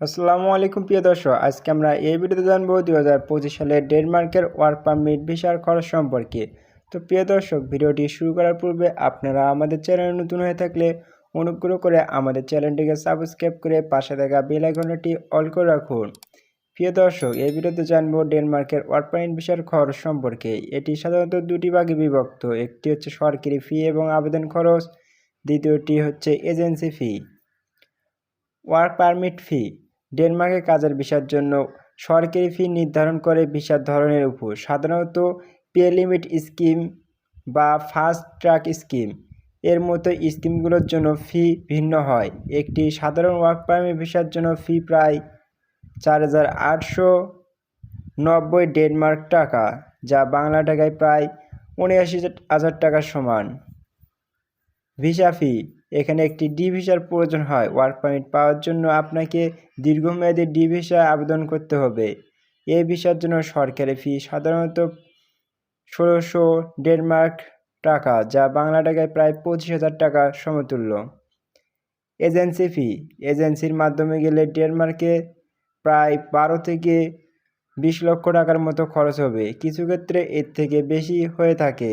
আসসালামু আলাইকুম প্রিয় দর্শক, আজকে আমরা এই ভিডিওতে জানব দুই হাজার পঁচিশ সালে ডেনমার্কের ওয়ার্ক পারমিট ভিসার খরচ সম্পর্কে। তো প্রিয় দর্শক, ভিডিওটি শুরু করার পূর্বে আপনারা আমাদের চ্যানেলে নতুন হয়ে থাকলে অনুগ্রহ করে আমাদের চ্যানেলটিকে সাবস্ক্রাইব করে পাশে থাকা বেল আইকনটি অল করে রাখুন। প্রিয় দর্শক, এই ভিডিওতে জানব ডেনমার্কের ওয়ার্ক পারমিট ভিসার খরচ সম্পর্কে। এটি সাধারণত দুটি ভাগে বিভক্ত, একটি হচ্ছে সরকারি ফি এবং আবেদন খরচ, দ্বিতীয়টি হচ্ছে agency fee. Work permit fee. ডেনমার্কে কাজের ভিসার জন্য সরকারি ফি নির্ধারণ করে ভিসার ধরনের উপর। সাধারণত পে লিমিট স্কিম বা ফাস্ট ট্র্যাক স্কিম। এর মতো স্কিমগুলোর জন্য ফি ভিন্ন হয়। একটি সাধারণ ওয়ার্ক পারমিট ভিসার জন্য ফি প্রায় চার হাজার আটশো নব্বই ডেনমার্ক টাকা, যা বাংলা টাকায় প্রায় উনআশি হাজার টাকার সমান। Visa fee. এখানে একটি ডি ভিসার প্রয়োজন হয়। ওয়ার্ক পারমিট পাওয়ার জন্য আপনাকে দীর্ঘমেয়াদী ডি ভিসা আবেদন করতে হবে। এই ভিসার জন্য সরকারি ফি সাধারণত ষোলোশো ডেনমার্ক টাকা, যা বাংলা টাকায় প্রায় পঁচিশ হাজার টাকা সমতুল্য। Agency fee. এজেন্সির মাধ্যমে গেলে ডেনমার্কে প্রায় বারো থেকে বিশ লক্ষ টাকার মতো খরচ হবে। কিছু ক্ষেত্রে এর থেকে বেশি হয়ে থাকে।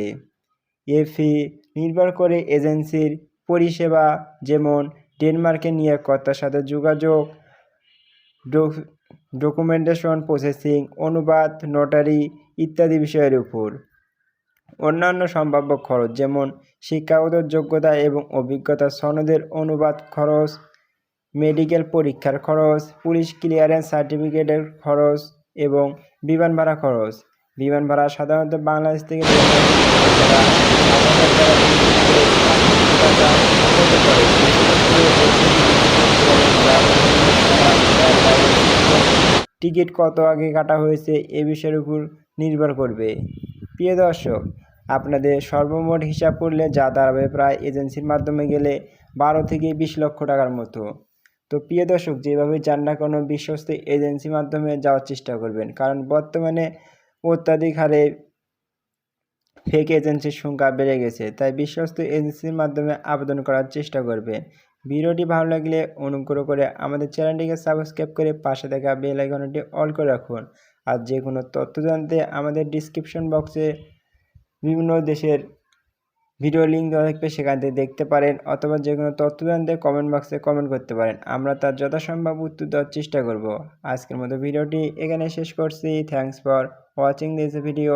এ ফি নির্ভর করে এজেন্সির পরিষেবা, যেমন ডেনমার্কে নিয়োগকর্তার সাথে যোগাযোগ ডকুমেন্টেশন প্রসেসিং অনুবাদ নোটারি ইত্যাদি বিষয়ের উপর। অন্যান্য সম্ভাব্য খরচ, যেমন শিক্ষাগত যোগ্যতা এবং অভিজ্ঞতা সনদের অনুবাদ খরচ, মেডিকেল পরীক্ষার খরচ, পুলিশ ক্লিয়ারেন্স সার্টিফিকেটের খরচ এবং বিমান ভাড়া খরচ। বিমান ভাড়া সাধারণত বাংলাদেশ থেকে টিকিট কত আগে কাটা হয়েছে এ বিষয়ের উপর নির্ভর করবে। প্রিয় দর্শক, আপনাদের সর্বমোট হিসাব করলে যা দাঁড়াবে প্রায় এজেন্সির মাধ্যমে গেলে বারো থেকে বিশ লক্ষ টাকার মতো। তো প্রিয় দর্শক, যেভাবে যান না কোনো বিশ্বস্ত এজেন্সির মাধ্যমে যাওয়ার চেষ্টা করবেন, কারণ বর্তমানে অত্যাধিক হারে ফেক এজেন্সির সংখ্যা বেড়ে গেছে, তাই বিশ্বস্ত এজেন্সির মাধ্যমে আবেদন করার চেষ্টা করবেন ভিডিওটি ভালো লাগলে অনুগ্রহ করে আমাদের চ্যানেলটিকে সাবস্ক্রাইব করে পাশে থাকা বেল আইকনটি অল করে রাখুন। আর যে কোনো তথ্য জানতে আমাদের ডিসক্রিপশন বক্সে বিভিন্ন দেশের ভিডিও লিঙ্ক দেওয়া থাকবে, সেখান থেকে দেখতে পারেন অথবা যে কোনো তথ্য জানতে কমেন্ট বক্সে কমেন্ট করতে পারেন। আমরা তার যথাসম্ভব উত্তর দেওয়ার চেষ্টা করব। আজকের মতো ভিডিওটি এখানে শেষ করছি। Thanks for watching this video